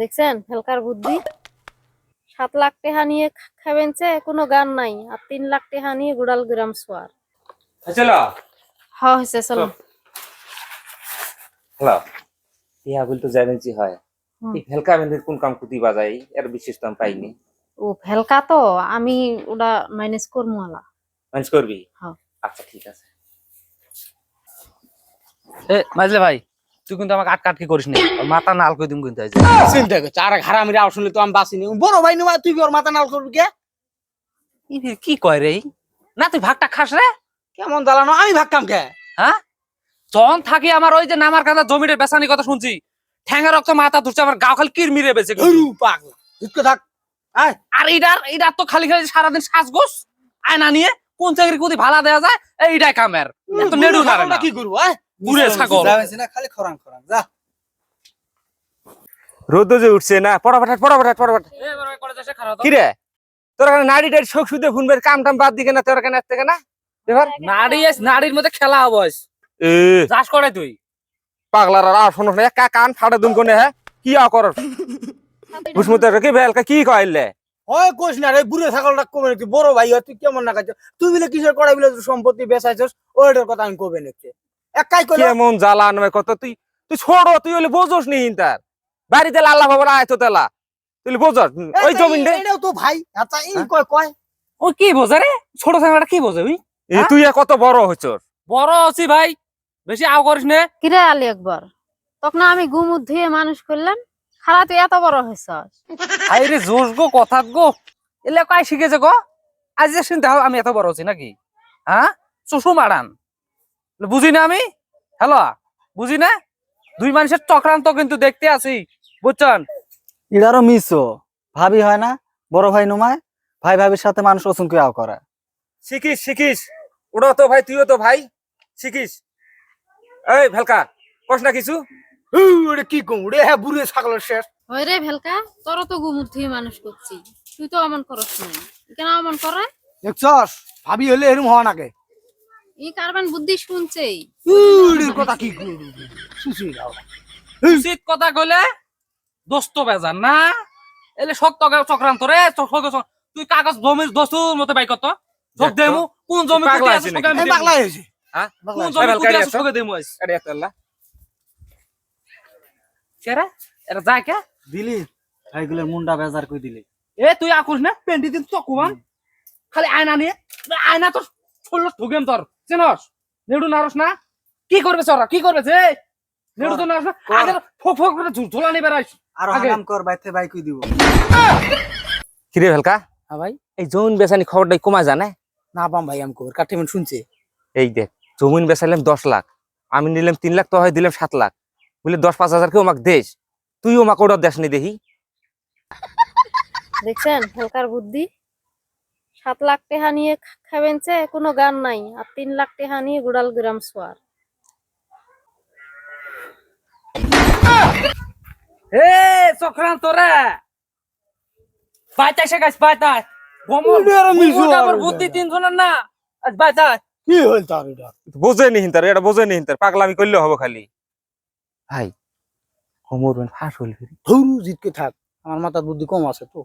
দেখছেন? হেলকার বুদ্ধি। সাত লাখ টাকা নিয়ে খা- খাবেনছে কোনো গান নাই। আর তিন লাখ টাকা নিয়ে গুড়াল গ্রাম সোয়ার। চলো হ হয়েছে চলো। হ্যালো। ইয়া বলতো হয়। এই কোন কাম কুতি বাজাই? এর বিশেষ দাম পাইনি। ও ফেলকা তো। আমি ওটা ম্যানেজ করব আলা। ম্যানেজ করবি? হ্যাঁ। আচ্ছা ঠিক আছে। এ মাজলে ভাই। তুই কিন্তু আমাকে আটকা আটকে করিস নি। মাথা নাল করে দিম কিন্তু। চিন্তা করছে আর হারামির আওয়াজ শুনলে তো আমি বাঁচিনি বড় ভাই নেওয়া তুই ওর মাথা নাল করবি কে? কি কয় রে? না তুই ভাগটা খাস রে। কেমন জ্বালানো? আমি ভাগতাম কে? হ্যাঁ? যখন থাকি আমার ওই যে নামার কাঁদা জমির বেসানি কথা শুনছি। ঠ্যাঙ্গা রক্ত মাথা ধরছে আমার গাও খালি কির মিরে বেছে পাগলা। ঢুকে থাক। আয়। আর এটার এটার তো খালি খালি সারাদিন সাজগোস আয়না নিয়ে কোন চাকরি কোদি ভাড়া দেওয়া যায় এইটাই কামের। এত নেড়ু না। কি করব ঘুরে ছাগল। না খালি খরাং খরাং যা। রোদ যে উঠছে না বড় দেশে খারাপ কি রে তোর এখানে নাড়ি টাড়ি শোক শুধু কাম টাম বাদ দিকে না তোর এখানে থেকে না? এবার? এস- নারীর মধ্যে খেলা হবস এ। চাষ করে তুই। পাগলার আর শোনো না একা কান ফাড়ে দুন কোনে হ্যাঁ? কি আ কর বুঝমতে কি ভেলকা কি কইলে? হয় কোষ না রে বুড়ে ছাগলটা কমে নাকি বড় ভাই তুই কেমন না খাচ্ছ তুই বলে কিসের কড়াই বলে সম্পত্তি বেচাইছস ওইটার কথা আমি কবে নাকি একাই কইলো কেমন জ্বালা নয় কত তুই তুই ছোট তুই হলে বোঝস নি তার বাড়িতে আল্লাহ বাবার আয়তো তেলা তুই বোঝস। ওই জমিন রে এটাও তো ভাই আচ্ছা ই হ্যাঁ? কয় কয়? ও কি বোঝে রে? ছোট ছেলেটা কি বোঝে ওই এ তুই কত বড় হইছস? বড় আছি ভাই বেশি আও করিস নে। কিরে আলি একবার তখন আমি গুমুদ ধুয়ে মানুষ করলাম খারাপ তুই এত বড় হয়েছ আই রে জোশ গো কথা গো। এলে কাই শিখেছে গো? আজ যে শুনতে আমি এত বড় আছি নাকি? হ্যাঁ? চুষু মারান। বুঝি না আমি? হ্যালো বুঝি না? দুই মানুষের চক্রান্ত কিন্তু দেখতে আছি বুঝছেন? ইডারও মিসো ভাবি হয় না বড় ভাই নুমায় ভাই ভাবির সাথে মানুষ অসংখ্য আও করে। শিখিস শিখিস। ওটা তো ভাই তুইও তো ভাই শিখিস। এই ভেলকা কস না কিছু? হু, ওরে কি কম রে হ্যাঁ বুড়ে ছাগলের শেষ। হয় রে ভেলকা তোর তো গুমুদ ধুয়ে মানুষ করছি। তুই তো অমন করস নাই কেন অমন করে? দেখছস ভাবি হলে এরম হওয়া নাকে ই কারবান বুদ্ধি শুনছেই। উড়ির কথা কি করবি সুসি দাও। উচিত কথা কইলে দোস্ত বেজান না? এলে শক্ত চক্রান্ত রে তুই কাগজ জমির দোস্তুর মতো বাই কত? যোগ দেমু কোন জমি পাগলা আছে। পাগলা হয়েছে হ্যাঁ? কোন জমি আছে। দেমু আইস। আরে এত আল্লাহ কে এরা যায় কে? দিলি। ভাইগুলোর মুন্ডা বেজার কই দিলি? এ তুই আকুস না? পেন্টি দিন তো কুমান। খালি আয়না নিয়ে আয়না তো ছোড়ল ঠুকেম তোর। চেনস নেড়ু নারস না? কি করবে সরা কি করবে যে? নেড়ু তো নারস না? আগে ফোক ফোক করে ঝু- ঝোলা নিয়ে বেড়াইস। আর হারাম কর বাইতে বাই কই দিব। কিরে ভেলকা? হ্যাঁ ভাই। এই জমিন বেচানি খবরটাই কমা জানে? না পাম ভাই আমি কাঠিমেন শুনছে। এই দেখ জমিন বেচাইলাম দশ লাখ। আমি নিলাম তিন লাখ তো হয় দিলাম সাত লাখ। বলে দশ পাঁচ হাজার কেউ আমাকে দেশ। তুই আমাকে ওটা দেশ নি দেখি দেখছেন হেলকার বুদ্ধি? সাত লাখ টাকা নিয়ে খা- খাবেনছে কোনো গান নাই। আর তিন লাখ টাকা নিয়ে গুড়াল গ্রাম সোয়ার। হে চক্রান্ত রে! বাইতাই শেখাইস বাইতাই গমর উনি আরও মিশু গমর আবার আর বুদ্ধি। তিনজনের না? আজ বাইতাই কি হল তার এটা? বোঝে নি হিন্তার এটা বোঝে নি হিন্তার। পাগলামি করলে হবে খালি। ভাই কোমর ফাঁস হইল ধরু জিতকে থাক। আমার মাথার বুদ্ধি কম আছে তো।